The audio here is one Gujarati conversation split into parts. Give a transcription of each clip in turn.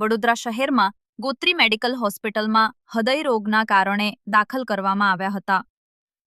વડોદરા શહેરમાં ગોત્રી મેડિકલ હોસ્પિટલમાં હૃદય રોગના કારણે દાખલ કરવામાં આવ્યા હતા.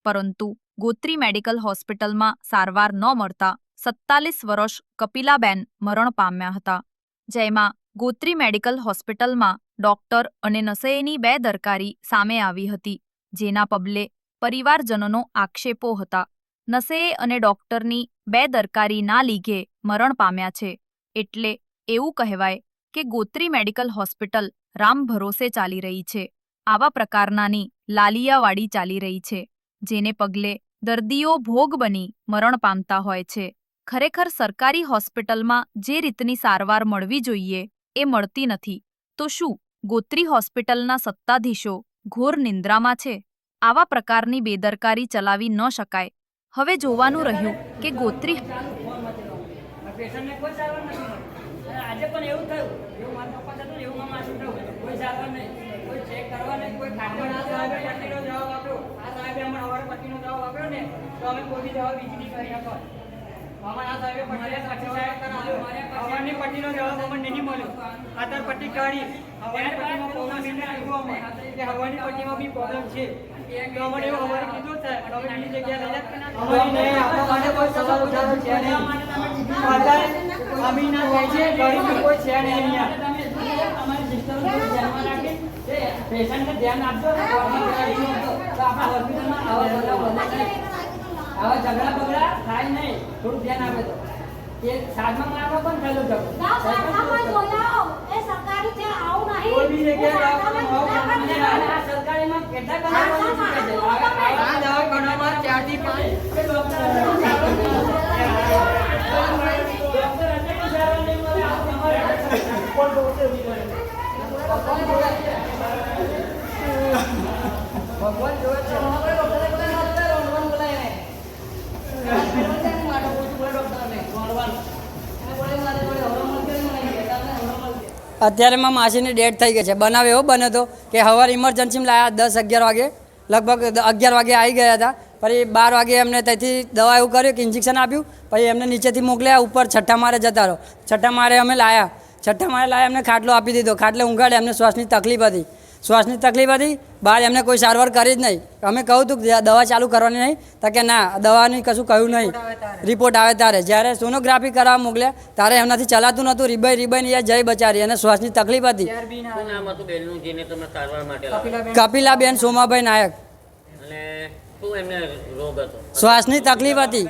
પરંતુ ગોત્રી મેડિકલ હોસ્પિટલમાં સારવાર ન મળતા સત્તાલીસ વર્ષ કપિલાબેન મરણ પામ્યા હતા, જેમાં ગોત્રી મેડિકલ હોસ્પિટલમાં ડોક્ટર અને નસેની બેદરકારી સામે આવી હતી, જેના પગલે પરિવારજનોનો આક્ષેપો હતા. નસેએ અને ડોક્ટરની બેદરકારીના લીધે મરણ પામ્યા છે, એટલે એવું કહેવાય કે ગોત્રી મેડિકલ હોસ્પિટલ રામ ભરોસે ચાલી રહી છે. આવા પ્રકારનાની લાલિયાવાડી ચાલી રહી છે, જેને પગલે દર્દીઓ ભોગ બની મરણ પામતા હોય છે. ખરેખર સરકારી હોસ્પિટલમાં જે રીતની સારવાર મળવી જોઈએ એ મળતી નથી. તો શું ગોત્રી હોસ્પિટલના સત્તાધીશો ઘોર નિંદ્રામાં છે? આવા પ્રકારની બેદરકારી ચલાવી ન શકાય. હવે જોવાનું રહ્યું કે ગોત્રી આજે પણ એવું થયું. એવું મારા પપ્પા થતું એવું મારા થયું. કોઈ સારવાર નહીં. કોઈ ચેક કરવા નહીં કોઈ ખાતર આ સાહેબે પટ્ટીનો જવાબ આપ્યો. આ સાહેબે અમને સવારે પટ્ટીનો જવાબ આપ્યો ને તો અમે કોઈ બી દવા બીજી નહીં કરી શકો અમારે સાહેબે પટ્ટીનો જવાબ અમને નહીં મળ્યો. ખાતર પટ્ટી કાઢી હવાની પટ્ટીમાં પ્રોબ્લેમ હવાની પટ્ટીમાં બી પ્રોબ્લેમ છે. તો અમને એવું અમારે કીધું છે અમે બીજી જગ્યાએ લઈ જાય અમારી નહીં આપણા માટે કોઈ સવાલ ઉઠાવતો છે નહીં. અત્યારે અમીના કહે છે ગરીબી કોઈ છે નહીં અહીંયા. અમારી સિસ્ટમ ધ્યાનમાં રાખી પેશન્ટને ધ્યાન આપજો ને આપણા હોસ્પિટલમાં આવા ઝઘડા બગડા થાય નહીં. થોડું ધ્યાન આપે તો. એ સાધમાં મારવા પણ થયેલો ના, સરકારમાં ઝઘડો બોલાવો. એ સરકારી અત્યારે માં માસીની ડેટ થઈ ગઈ છે. બનાવ એવો બન્યો હતો કે સવારે ઇમરજન્સીમાં લાયા દસ અગિયાર વાગે. લગભગ અગિયાર વાગે આવી ગયા હતા. પછી બાર વાગે એમને ત્યાંથી દવા એવું કર્યું કે ઇન્જેક્શન આપ્યું. પછી એમને નીચેથી મોકલ્યા, ઉપર છઠ્ઠા મારે જતા રહો. છઠ્ઠા મારે અમે લાયા. છઠ્ઠા માળે લાયા એમને ખાટલો આપી દીધો. ખાટલે ઊંઘાડે એમને શ્વાસની તકલીફ હતી. શ્વાસની તકલીફ હતી બહાર એમને કોઈ સારવાર કરી જ નહીં. અમે કહું હતું કે દવા ચાલુ કરવાની નહીં તો કે ના દવાની કશું કહ્યું નહીં. રિપોર્ટ આવે ત્યારે જ્યારે સોનોગ્રાફી કરાવવા મોકલ્યા ત્યારે એમનાથી ચલાતું નહોતું. રીબાઈ રીબાઈને એ જય બચારી. અને શ્વાસની તકલીફ હતી. કપિલાબેન સોમાભાઈ નાયક. અને શું એમને રોગ હતો? શ્વાસની તકલીફ હતી.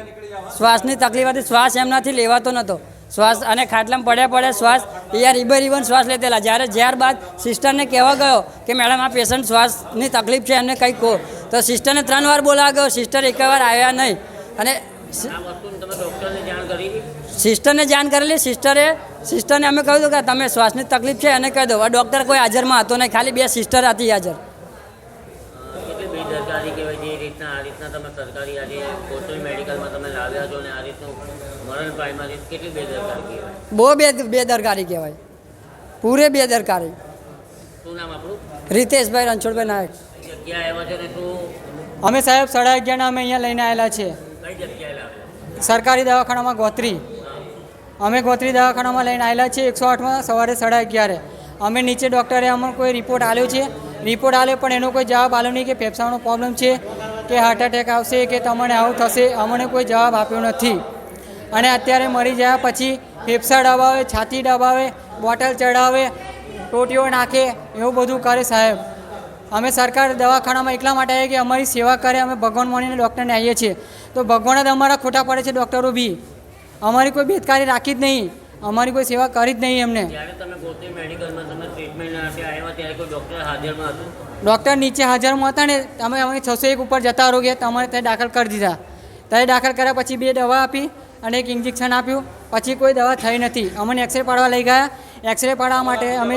શ્વાસની તકલીફ હતી. શ્વાસ એમનાથી લેવાતો નહોતો. શ્વાસ અને ખાટલામાં પડ્યા પડ્યા શ્વાસ એ ઇબર ઇબન શ્વાસ લેતેલા. જ્યારે જ્યાર બાદ સિસ્ટરને કહેવા ગયો કે મેડમ આ પેશન્ટ શ્વાસની તકલીફ છે એમને કંઈક કહો. તો સિસ્ટરને ત્રણ વાર બોલાવા ગયો સિસ્ટર એક વાર આવ્યા નહીં. અને સિસ્ટરને જાણ કરેલી સિસ્ટરે સિસ્ટરને અમે કહ્યું હતું કે તમે શ્વાસની તકલીફ છે એને કહી દો. આ ડૉક્ટર કોઈ હાજરમાં હતો નહીં ખાલી બે સિસ્ટર હતી હાજર. બેદરકારી કહેવાય જે રીતના આ રીતના તમે સરકારી આજે કોટલ મેડિકલમાં તમે લાવ્યા છો ને આ રીતનું બહુ બે બેદરકારી કહેવાય. પૂરે બેદરકારી. રિતેશભાઈ રણછોડભાઈ નાયક. આવ્યા અમે સાહેબ સાડા અગિયારના અમે અહીંયા લઈને આવેલા છે કઈ જગ્યાએ લાવ્યા સરકારી દવાખાનામાં ગોત્રી. અમે ગોત્રી દવાખાનામાં લઈને આવેલા છીએ એકસો આઠમાં સવારે સાડા અગિયારે. અમે નીચે ડૉક્ટરે અમને કોઈ રિપોર્ટ આવ્યો છે? રિપોર્ટ આલ્યો પણ એનો કોઈ જવાબ આવ્યો નહીં કે ફેફસાનો પ્રોબ્લેમ છે? કે હાર્ટ એટેક આવશે કે તમને આવું થશે? અમને કોઈ જવાબ આપ્યો નથી. અને અત્યારે મરી ગયા પછી ફેફસા દબાવે છાતી દબાવે બોટલ ચડાવે ટોટીઓ નાખે એવું બધું કરે સાહેબ. અમે સરકાર દવાખાનામાં એટલા માટે આવીએ કે અમારી સેવા કરે અમે ભગવાન માનીને ડૉક્ટરને આવીએ છીએ. તો ભગવાન જ અમારા ખોટા પડે છે ડૉક્ટરો બી. અમારી કોઈ બેદકારી રાખી જ નહીં. અમારી કોઈ સેવા કરી જ નહીં એમને. ડૉક્ટર નીચે હાજરમાં હતા ને તમે અમે છસો એક ઉપર જતા રહો ગયા તમારે ત્યાં દાખલ કરી દીધા. ત્યાં દાખલ કર્યા પછી બે દવા આપી અને એક ઇન્જેક્શન આપ્યું. પછી કોઈ દવા થઈ નથી. અમને એક્સરે પાડવા લઈ ગયા. એક્સરે પાડવા માટે અમે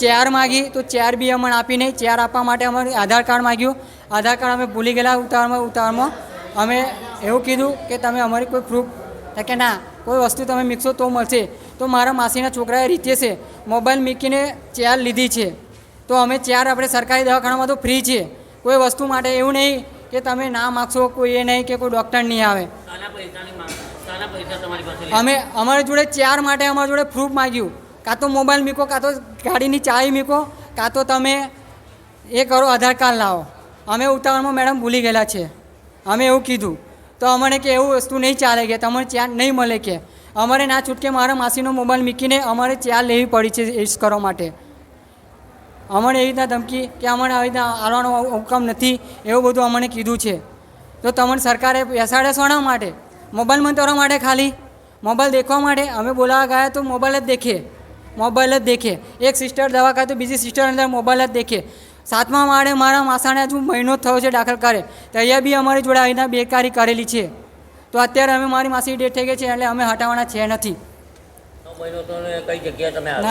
ચેર માગી. તો ચેર બી અમને આપી નહીં. ચેર આપવા માટે અમારે આધાર કાર્ડ માગ્યું. આધાર કાર્ડ અમે ભૂલી ગયેલા ઉતારમાં ઉતારમાં અમે એવું કીધું કે તમે અમારી કોઈ પ્રૂફ કે ના, કોઈ વસ્તુ તમે મીકશો તો મળશે. તો મારા માસીના છોકરાએ રીતે છે. મોબાઈલ મૂકીને ચેર લીધી છે. તો અમે ચેર આપણે સરકારી દવાખાનામાં તો ફ્રી છે કોઈ વસ્તુ માટે એવું નહીં કે તમે ના માગશો, કોઈ એ નહીં કે કોઈ ડૉક્ટર નહીં આવે શાના પૈસાની માંગ શાના પૈસા તમારી પાસે અમે અમારી જોડે ચેર માટે અમારા જોડે પ્રૂફ માગ્યું. કાં તો મોબાઈલ મૂકો, કાં તો ગાડીની ચાવી મૂકો, કાં તો તમે એ કરો, આધાર કાર્ડ લાવો. અમે ઉતાવળમાં મેડમ ભૂલી ગયેલા છે. અમે એવું કીધું. તો અમને કે એવું વસ્તુ નહીં ચાલે કે, તમને ચા નહીં મળે કે. અમારે ના છૂટકે મારા માસીનો મોબાઈલ મૂકીને અમારે ચાર લેવી પડી છે એસ કરવા માટે. અમને એવી રીતના ધમકી કે અમને આવી રીતના આવવાનો હુકમ નથી, એવું બધું અમને કીધું છે. તો તમને સરકારે બેસાડે શોના માટે? મોબાઈલ મંતરવા માટે ખાલી. મોબાઈલ દેખવા માટે. અમે બોલાવવા ગયા તો મોબાઈલ જ દેખે. મોબાઈલ જ દેખે. એક સિસ્ટર દવા ખાય તો બીજી સિસ્ટર અંદર મોબાઈલ જ દેખે. સાતમા માળે મારા માસાને હજુ મહિનો થયો છે દાખલ કરે. તો અહીંયા બી અમારી જોડે આવીને બેકારી કરેલી છે. તો અત્યારે અમે મારી માસી ડેટ થઈ ગઈ છે એટલે અમે હટાવવાના છે નથી.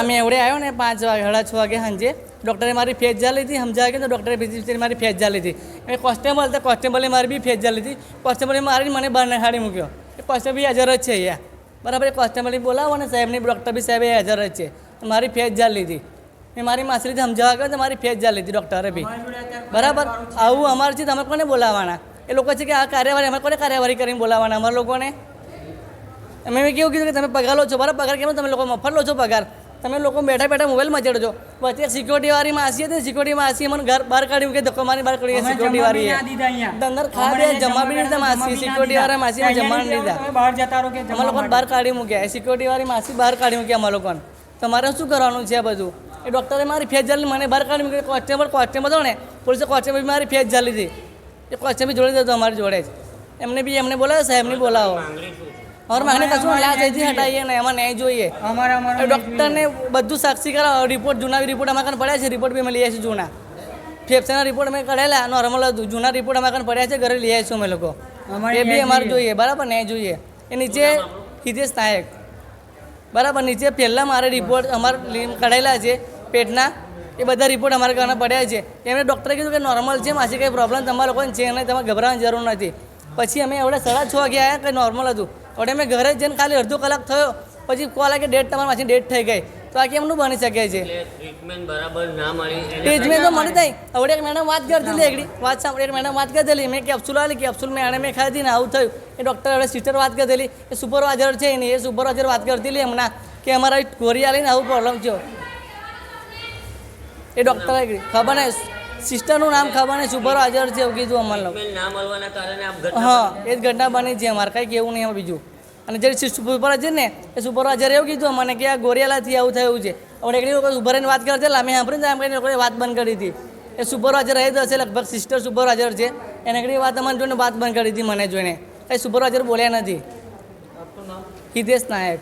મેં એવડે આવ્યો ને પાંચ વાગે, સાડા છ વાગે સાંજે. ડૉક્ટરે મારી ફેસ જા લીધી સમજાવે કે ડૉક્ટરે બીજી મારી ફેસ જા લીધી એ કોન્સ્ટેબલ હતા કોન્સ્ટેબલે મારી બી ફેસ લીધી કોન્સ્ટેબલે મારી મને બહાર નખાડી મૂક્યો. એ કોન્સ્ટેબલ બી હાજર જ છે અહીંયા. બરાબર, એ કોન્સ્ટેબલ બોલાવો ને સાહેબની ડૉક્ટર બી સાહેબ એ હાજર જ છે. મારી ફેસ જા લીધી મેં મારી માસરીથી સમજાવવા ગયો મારી ફેસ જા લીધી ડૉક્ટરે બી. બરાબર, આવું અમારે છે તમે કોને બોલાવવાના એ લોકો છે કે આ કાર્યવાહી, અમે કોને કાર્યવાહી કરીને બોલાવવાના અમારા લોકોને? અમે મેં કેવું કીધું કે તમે પગાર લો છો? બરાબર પગાર કેમ તમે લોકો મફત લો છો પગાર? તમે લોકો બેઠા બેઠા મોબાઈલમાં ચડો છો વચ્ચે સિક્યોરિટી વાળી માસી હતી સિક્યોરિટી માસી મને ઘર બહાર કાઢ્યું કે ધક્કો મારી બહાર કાઢી સિક્યોરિટી વાળી અંદર ખા દે જમા બી નહીં માસી સિક્યોરિટી વાળા માસી જમા નહીં દીધા. બહાર જતા રહો કે અમે લોકો બહાર કાઢી મૂક્યા. સિક્યોરિટી વાળી માસી બહાર કાઢી મૂક્યા અમે લોકોને. તમારે શું કરવાનું છે આ બધું? એ ડૉક્ટરે મારી ફેજ જાળી મને બહાર કાઢી મૂકી કોન્સ્ટેબલ કોન્સ્ટેબલ હતો ને પોલીસે કોન્સ્ટેબલ મારી ફેજ જાળી હતી એ કોન્સ્ટેબલ જોડે જતો અમારી જોડે જ. એમને બી એમને બોલાવો સાહેબને બોલાવો. અમારે માગને કશું લાજ અહીંથી હટાવીએ ને એમાં ન્યાય જોઈએ અમારે અમારે ડૉક્ટરને બધું સાક્ષી કરાવો રિપોર્ટ જૂના રિપોર્ટ અમારા કાન પડ્યા છે રિપોર્ટ બી અમે લઈએ છીએ જૂના ફેફસાના રિપોર્ટ અમે કરેલા નોર્મલ હતું જૂના રિપોર્ટ અમારા કાન પડ્યા છે ઘરે લઈ આવીશું અમે લોકો એ બી અમારે જોઈએ. બરાબર ન્યાય જોઈએ એ નીચે હિતેશ નાયક બરાબર નીચે પહેલાં મારે રિપોર્ટ અમારે કઢાયેલા છે પેટના એ બધા રિપોર્ટ અમારા કારણે પડ્યા છે એમણે ડૉક્ટરે કીધું કે નોર્મલ છે માસી કંઈ પ્રોબ્લેમ તમારા લોકોને છે નહીં તમારે ગભરાવાની જરૂર નથી પછી અમે એવડે સાડા છ વાગે આવ્યા કંઈ નોર્મલ હતું। હવે અમે ઘરે જઈને ખાલી અડધો કલાક થયો પછી કોલ કે ડેટ તમારી પાછી ડેટ થઈ ગઈ. તો આ કેમનું બની શકે છે? ટ્રીટમેન્ટ બરાબર ના મળી ટ્રીટમેન્ટ તો મળી થાય હવે એક મેડમ વાત કરતી હતી એકડી વાત સાંભળી મેડમ વાત કરતી મેં કેપ્સ્યુલ આવી કેપ્સ્યુલ મેં આને મેં ખાધી ને આવું થયું. એ ડૉક્ટર હવે સિસ્ટર વાત કરતી હતી એ સુપરવાઇઝર છે એની એ સુપરવાઇઝર વાત કરતી હતી હમણાં કે અમારા ગોરી આલીને આવું પ્રોબ્લેમ થયો. એ ડૉક્ટર ખબર નહીં સિસ્ટરનું નામ ખબર નહીં સુપરવાઇઝર છે એવું કીધું અમારે ના હા એ જ ઘટના બની છે અમારે કંઈ કેવું નહીં બીજું. અને જે સુપરવાઇઝર ને એ સુપરવાઇઝરે એવું કીધું મને કે આ ગોરિયાલાથી આવું થયું છે. હવે એકડી વખત ઊભા રહીને વાત કરતી અમે સાંભળીને આમ કરીને લોકોએ વાત બંધ કરી હતી એ સુપરવાઇઝર રહી તો હશે લગભગ સિસ્ટર સુપરવાઇઝર છે એને એકડી વાત અમને જોઈને વાત બંધ કરી હતી મને જોઈને. કંઈ સુપરવાઇઝર બોલ્યા નથી. હિતેશ નાયક.